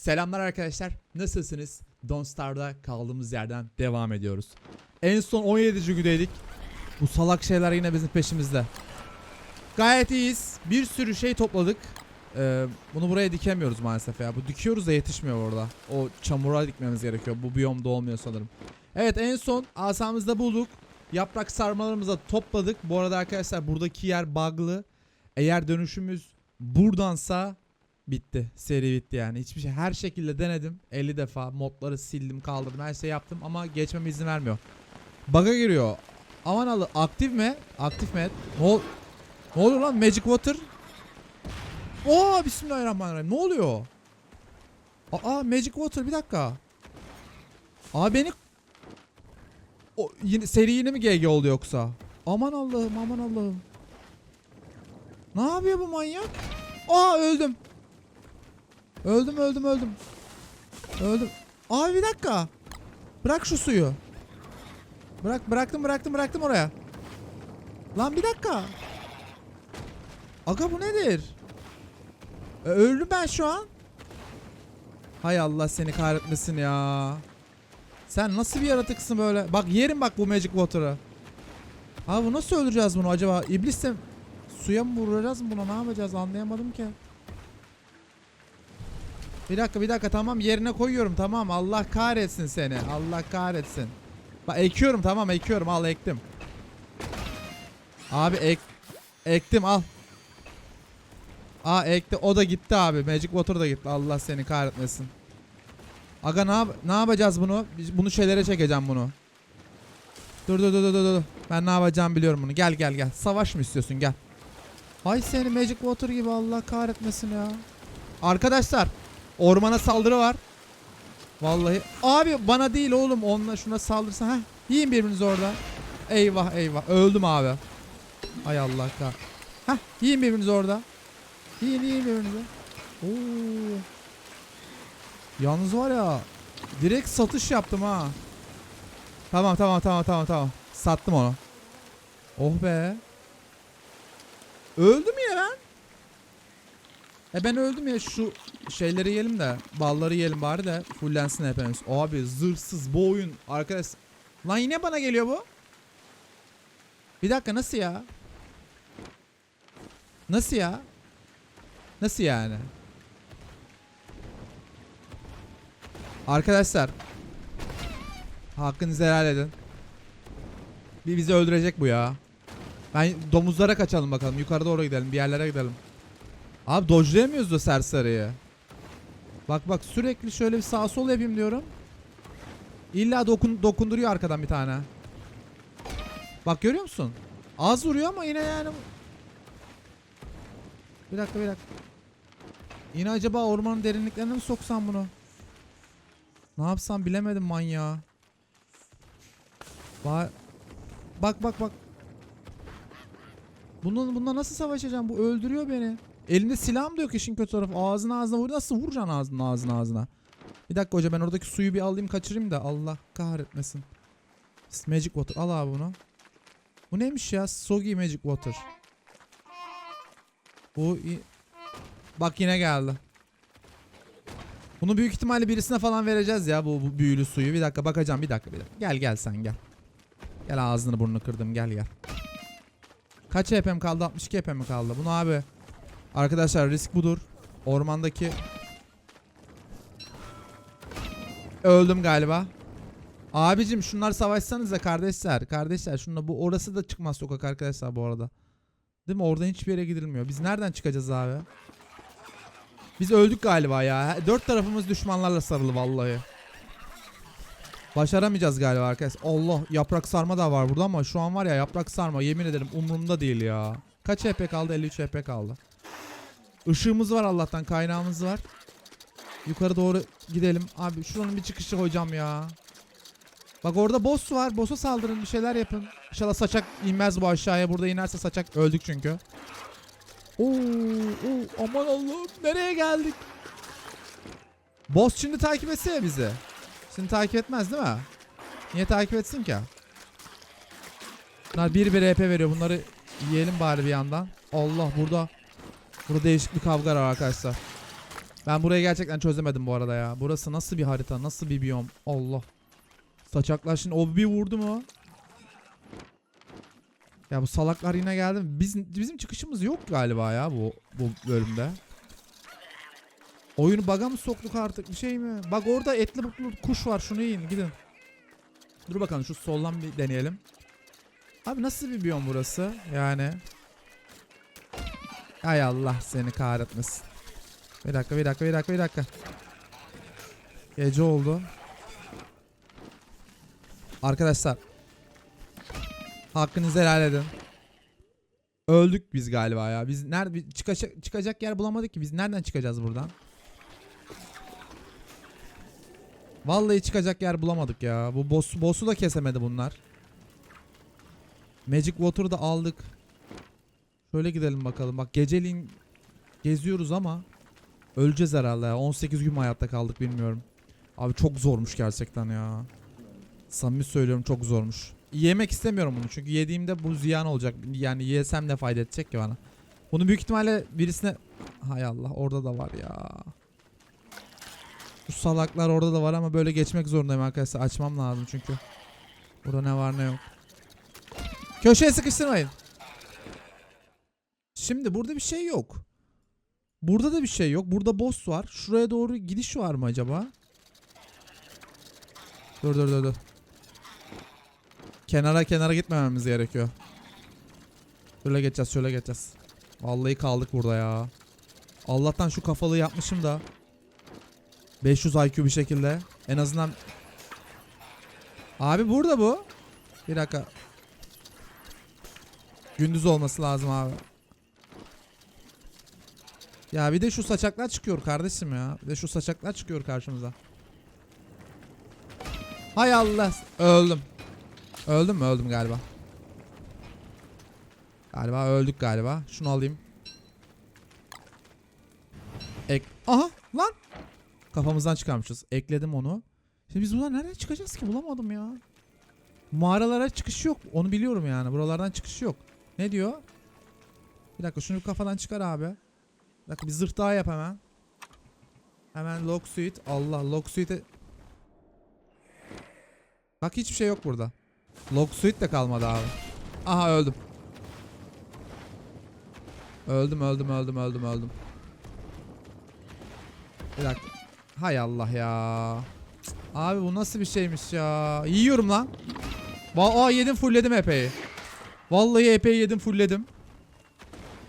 Selamlar arkadaşlar. Nasılsınız? Don't Star'da kaldığımız yerden devam ediyoruz. En son 17. gündeydik. Bu salak şeyler yine bizim peşimizde. Gayet iyiyiz. Bir sürü şey topladık. Ee, bunu buraya dikemiyoruz maalesef ya. Bu dikiyoruz da yetişmiyor orada. O çamura dikmemiz gerekiyor. Bu biyomda olmuyor sanırım. Evet en son asamızda bulduk. Yaprak sarmalarımızı topladık. Bu arada arkadaşlar buradaki yer bug'lı. Eğer dönüşümüz buradansa bitti. Seri bitti yani. Hiçbir şey her şekilde denedim. 50 defa modları sildim, kaldırdım, her şey yaptım ama geçmeme izin vermiyor. Bug'a giriyor. Aman Allah aktif mi? Aktif mi? Ne, ol ne oluyor lan? Magic Water. Oo bismillahirrahmanirrahim. Ne oluyor? Aa Magic Water bir dakika. Aa beni o, yine, seri yine mi GG oldu yoksa? Aman Allah'ım aman Allah'ım. Ne yapıyor bu manyak? Aa öldüm. Öldüm öldüm öldüm. Öldüm. Abi bir dakika. Bırak şu suyu. Bırak bıraktım bıraktım bıraktım oraya. Lan bir dakika. Aga bu nedir? E, öldüm ben şu an. Hay Allah seni kahretmesin ya. Sen nasıl bir yaratıksın böyle? Bak yerim bak bu Magic Water'ı. Abi nasıl öldüreceğiz bunu acaba? İblisle suya mı vuracağız mı buna? Ne yapacağız anlayamadım ki. Bir dakika bir dakika tamam yerine koyuyorum tamam Allah kahretsin seni Allah kahretsin. Bak ekiyorum tamam ekiyorum al ektim. Abi ek ektim al. Aa ekti o da gitti abi Magic Water da gitti Allah seni kahretmesin. Aga ne, yap- ne yapacağız bunu? Bunu şeylere çekeceğim bunu. Dur dur dur dur dur. Ben ne yapacağımı biliyorum bunu. Gel gel gel. Savaş mı istiyorsun gel. Hay seni Magic Water gibi Allah kahretmesin ya. Arkadaşlar ormana saldırı var. Vallahi abi bana değil oğlum onunla şuna saldırsa ha. Yiyin birbirinizi orada. Eyvah eyvah öldüm abi. Ay Allah kah. Hah yiyin birbirinizi orada. Yiyin yiyin birbirinizi. Oo. Yalnız var ya direkt satış yaptım ha. Tamam tamam tamam tamam tamam. Sattım onu. Oh be. Öldüm ya ben. E ben öldüm ya şu şeyleri yiyelim de balları yiyelim bari de fullensin hepimiz. Abi zırhsız bu oyun arkadaş. Lan yine bana geliyor bu. Bir dakika nasıl ya? Nasıl ya? Nasıl yani? Arkadaşlar. Hakkınızı helal edin. Bir bizi öldürecek bu ya. Ben domuzlara kaçalım bakalım. Yukarı doğru gidelim. Bir yerlere gidelim. Abi dodge'layamıyoruz da serseriyi. Bak bak sürekli şöyle bir sağ sol yapayım diyorum. İlla dokun dokunduruyor arkadan bir tane. Bak görüyor musun? Az vuruyor ama yine yani. Bir dakika bir dakika. Yine acaba ormanın derinliklerine mi soksam bunu? Ne yapsam bilemedim manyağı. Ba bak bak bak. Bunun bununla nasıl savaşacağım? Bu öldürüyor beni. Elinde silahım da yok işin kötü tarafı. Ağzına ağzına vur. Nasıl vuracaksın ağzına ağzına ağzına? Bir dakika hoca ben oradaki suyu bir alayım kaçırayım da Allah kahretmesin. Magic Water al abi bunu. Bu neymiş ya? Soggy Magic Water. Bu Bak yine geldi. Bunu büyük ihtimalle birisine falan vereceğiz ya bu, bu büyülü suyu. Bir dakika bakacağım bir dakika bir dakika. Gel gel sen gel. Gel ağzını burnunu kırdım gel gel. Kaç HP'm kaldı? 62 HP'm kaldı. Bunu abi. Arkadaşlar risk budur. Ormandaki Öldüm galiba. Abicim şunlar savaşsanız da kardeşler. Kardeşler şunla bu orası da çıkmaz sokak arkadaşlar bu arada. Değil mi? Oradan hiçbir yere gidilmiyor. Biz nereden çıkacağız abi? Biz öldük galiba ya. Dört tarafımız düşmanlarla sarılı vallahi. Başaramayacağız galiba arkadaşlar. Allah yaprak sarma da var burada ama şu an var ya yaprak sarma yemin ederim umurumda değil ya. Kaç HP kaldı? 53 HP kaldı. Işığımız var Allah'tan kaynağımız var. Yukarı doğru gidelim. Abi şuranın bir çıkışı koyacağım ya. Bak orada boss var. Boss'a saldırın bir şeyler yapın. İnşallah saçak inmez bu aşağıya. Burada inerse saçak öldük çünkü. Oo, oo, aman Allah'ım nereye geldik? Boss şimdi takip etse ya bizi. Şimdi takip etmez değil mi? Niye takip etsin ki? Bunlar bir bir EP veriyor. Bunları yiyelim bari bir yandan. Allah burada. Burada değişik bir kavga var arkadaşlar. Ben burayı gerçekten çözemedim bu arada ya. Burası nasıl bir harita? Nasıl bir biyom? Allah. Saçaklar şimdi o vurdu mu? Ya bu salaklar yine geldi. Biz, bizim çıkışımız yok galiba ya bu bu bölümde. Oyunu baga mı soktuk artık bir şey mi? Bak orada etli butlu kuş var şunu yiyin gidin. Dur bakalım şu soldan bir deneyelim. Abi nasıl bir biyom burası? Yani. Ay Allah seni kahretmesin. Bir dakika bir dakika bir dakika bir dakika. Gece oldu. Arkadaşlar. Hakkınızı helal edin. Öldük biz galiba ya. Biz nerede çıkacak çıkacak yer bulamadık ki. Biz nereden çıkacağız buradan? Vallahi çıkacak yer bulamadık ya. Bu boss boss'u da kesemedi bunlar. Magic Water'ı da aldık. Şöyle gidelim bakalım. Bak geceliğin geziyoruz ama öleceğiz herhalde ya. 18 gün hayatta kaldık bilmiyorum. Abi çok zormuş gerçekten ya. Samimi söylüyorum çok zormuş. Yemek istemiyorum bunu çünkü yediğimde bu ziyan olacak. Yani yesem ne fayda edecek ki bana. Bunu büyük ihtimalle birisine... Hay Allah orada da var ya. Bu salaklar orada da var ama böyle geçmek zorundayım arkadaşlar. Açmam lazım çünkü. Burada ne var ne yok. Köşeye sıkıştırmayın. Şimdi burada bir şey yok. Burada da bir şey yok. Burada boss var. Şuraya doğru gidiş var mı acaba? Dur dur dur dur. Kenara kenara gitmememiz gerekiyor. Şöyle geçeceğiz şöyle geçeceğiz. Vallahi kaldık burada ya. Allah'tan şu kafalığı yapmışım da. 500 IQ bir şekilde. En azından. Abi burada bu. Bir dakika. Gündüz olması lazım abi. Ya bir de şu saçaklar çıkıyor kardeşim ya. Bir de şu saçaklar çıkıyor karşımıza. Hay Allah. Öldüm. Öldüm mü? Öldüm galiba. Galiba öldük galiba. Şunu alayım. Ek Aha lan. Kafamızdan çıkarmışız. Ekledim onu. Şimdi biz buradan nereden çıkacağız ki? Bulamadım ya. Mağaralara çıkış yok. Onu biliyorum yani. Buralardan çıkış yok. Ne diyor? Bir dakika şunu kafadan çıkar abi. Dakika bir zırh daha yap hemen. Hemen lock suite. Allah lock suite. Bak hiçbir şey yok burada. Lock suite de kalmadı abi. Aha öldüm. Öldüm öldüm öldüm öldüm öldüm. Bir dakika. Hay Allah ya. Abi bu nasıl bir şeymiş ya. Yiyorum lan. Va Aa yedim fullledim epey. Vallahi epey yedim fullledim.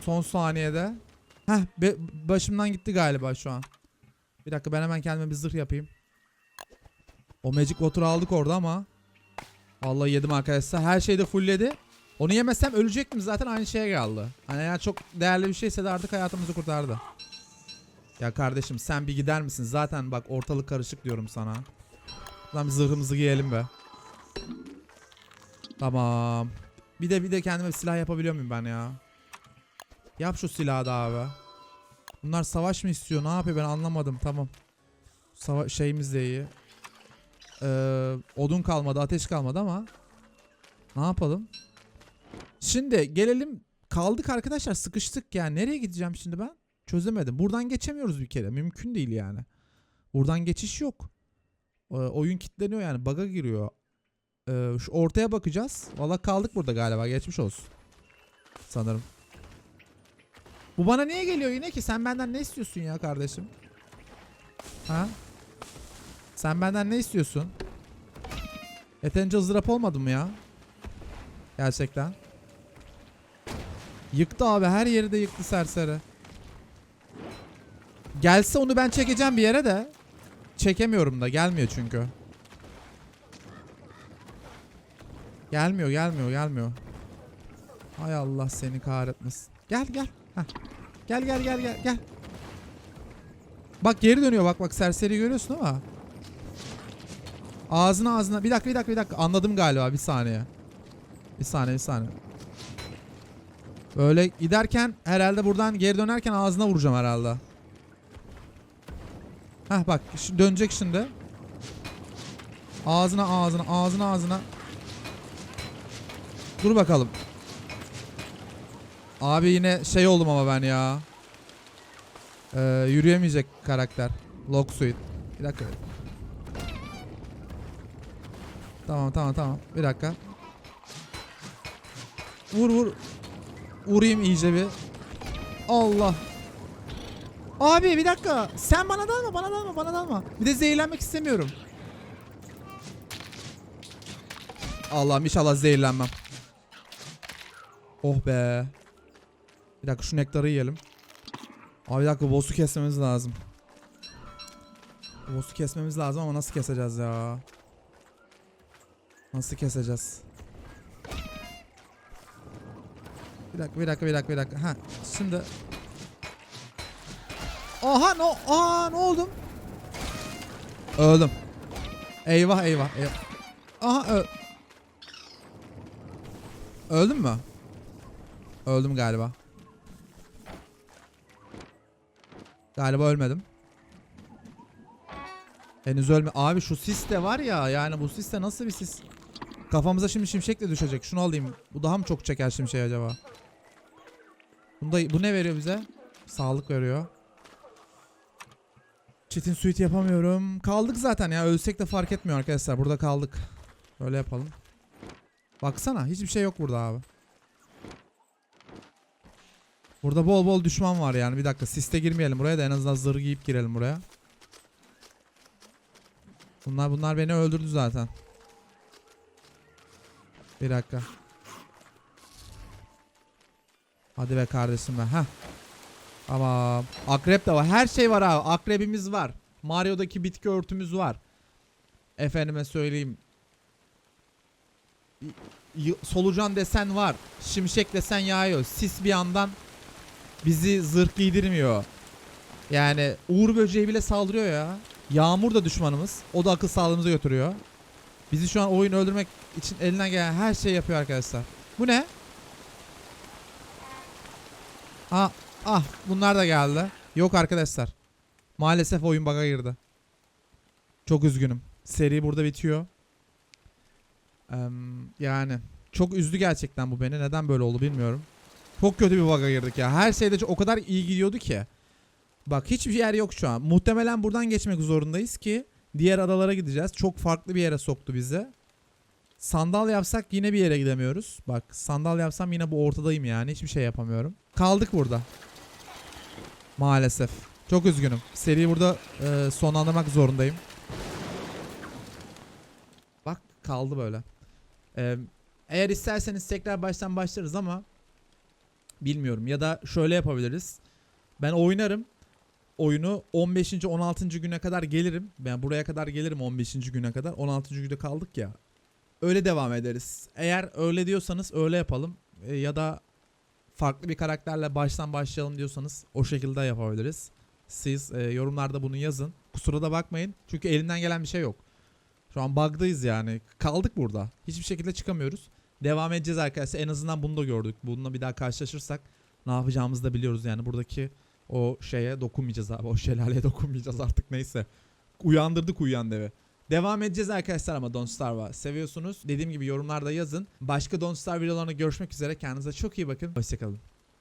Son saniyede. Heh be- başımdan gitti galiba şu an. Bir dakika ben hemen kendime bir zırh yapayım. O Magic Water'ı aldık orada ama. Vallahi yedim arkadaşlar. Her şeyi de fullledi. Onu yemesem ölecektim zaten aynı şeye geldi. Hani eğer çok değerli bir şeyse de artık hayatımızı kurtardı. Ya kardeşim sen bir gider misin? Zaten bak ortalık karışık diyorum sana. Lan bir zırhımızı giyelim be. Tamam. Bir de bir de kendime silah yapabiliyor muyum ben ya? Yap şu silahı da abi. Bunlar savaş mı istiyor? Ne yapıyor ben anlamadım. Tamam. Sava şeyimiz de iyi. Ee, odun kalmadı, ateş kalmadı ama ne yapalım? Şimdi gelelim kaldık arkadaşlar sıkıştık yani nereye gideceğim şimdi ben? Çözemedim. Buradan geçemiyoruz bir kere. Mümkün değil yani. Buradan geçiş yok. Ee, oyun kilitleniyor yani. Bug'a giriyor. Ee, şu ortaya bakacağız. Valla kaldık burada galiba. Geçmiş olsun. Sanırım. Bu bana niye geliyor yine ki? Sen benden ne istiyorsun ya kardeşim? Ha? Sen benden ne istiyorsun? Yeterince ızdırap olmadı mı ya? Gerçekten. Yıktı abi. Her yeri de yıktı serseri. Gelse onu ben çekeceğim bir yere de. Çekemiyorum da. Gelmiyor çünkü. Gelmiyor, gelmiyor, gelmiyor. Hay Allah seni kahretmesin. Gel gel. Gel gel gel gel gel. Bak geri dönüyor bak bak serseri görüyorsun ama. Ağzına ağzına. Bir dakika bir dakika bir dakika. Anladım galiba bir saniye. Bir saniye bir saniye. Böyle giderken herhalde buradan geri dönerken ağzına vuracağım herhalde. Heh bak dönecek şimdi. Ağzına ağzına ağzına ağzına. Dur bakalım. Abi yine şey oldum ama ben ya. Ee, yürüyemeyecek karakter. Lock suit. Bir dakika. Tamam tamam tamam. Bir dakika. Vur vur. Vurayım iyice bir. Allah. Abi bir dakika. Sen bana dalma bana dalma bana dalma. Bir de zehirlenmek istemiyorum. Allah'ım inşallah zehirlenmem. Oh be. Bir dakika şu nektarı yiyelim. Abi bir dakika boss'u kesmemiz lazım. Boss'u kesmemiz lazım ama nasıl keseceğiz ya? Nasıl keseceğiz? Bir dakika bir dakika bir dakika bir dakika. Ha şimdi. Aha no aa ne oldum? Öldüm. Eyvah eyvah. eyvah. Aha ö Öldüm mü? Öldüm galiba. Galiba ölmedim. Henüz ölme. Abi şu sis de var ya yani bu sis de nasıl bir sis? Kafamıza şimdi şimşek de düşecek. Şunu alayım. Bu daha mı çok çeker şimşek acaba? Bunda, bu ne veriyor bize? Sağlık veriyor. Çetin suit yapamıyorum. Kaldık zaten ya. Ölsek de fark etmiyor arkadaşlar. Burada kaldık. Böyle yapalım. Baksana. Hiçbir şey yok burada abi. Burada bol bol düşman var yani. Bir dakika. Siste girmeyelim buraya da en azından zırh giyip girelim buraya. Bunlar bunlar beni öldürdü zaten. Bir dakika. Hadi be kardeşim be. Heh. Tamam. Akrep de var. Her şey var abi. Akrebimiz var. Mario'daki bitki örtümüz var. Efendime söyleyeyim. Solucan desen var. Şimşek desen yağıyor. Sis bir yandan bizi zırh giydirmiyor. Yani Uğur böceği bile saldırıyor ya. Yağmur da düşmanımız. O da akıl sağlığımızı götürüyor. Bizi şu an oyun öldürmek için elinden gelen her şeyi yapıyor arkadaşlar. Bu ne? Ah, ah bunlar da geldi. Yok arkadaşlar. Maalesef oyun bug'a girdi. Çok üzgünüm. Seri burada bitiyor. Em, yani çok üzdü gerçekten bu beni. Neden böyle oldu bilmiyorum. Çok kötü bir bug'a girdik ya. Her şeyde o kadar iyi gidiyordu ki. Bak hiçbir yer yok şu an. Muhtemelen buradan geçmek zorundayız ki diğer adalara gideceğiz. Çok farklı bir yere soktu bizi. Sandal yapsak yine bir yere gidemiyoruz. Bak sandal yapsam yine bu ortadayım yani. Hiçbir şey yapamıyorum. Kaldık burada. Maalesef. Çok üzgünüm. Seriyi burada e, sonlandırmak zorundayım. Bak kaldı böyle. E, eğer isterseniz tekrar baştan başlarız ama bilmiyorum. Ya da şöyle yapabiliriz. Ben oynarım. Oyunu 15. 16. güne kadar gelirim. Ben buraya kadar gelirim 15. güne kadar. 16. günde kaldık ya. Öyle devam ederiz. Eğer öyle diyorsanız öyle yapalım. E, ya da farklı bir karakterle baştan başlayalım diyorsanız o şekilde yapabiliriz. Siz e, yorumlarda bunu yazın. Kusura da bakmayın. Çünkü elinden gelen bir şey yok. Şu an bug'dayız yani. Kaldık burada. Hiçbir şekilde çıkamıyoruz. Devam edeceğiz arkadaşlar. En azından bunu da gördük. Bununla bir daha karşılaşırsak ne yapacağımızı da biliyoruz yani. Buradaki o şeye dokunmayacağız abi. O şelaleye dokunmayacağız artık neyse. Uyandırdık uyuyan devi. Devam edeceğiz arkadaşlar ama Don't Starve'a. Seviyorsunuz. Dediğim gibi yorumlarda yazın. Başka Don't Starve videolarına görüşmek üzere. Kendinize çok iyi bakın. Hoşçakalın.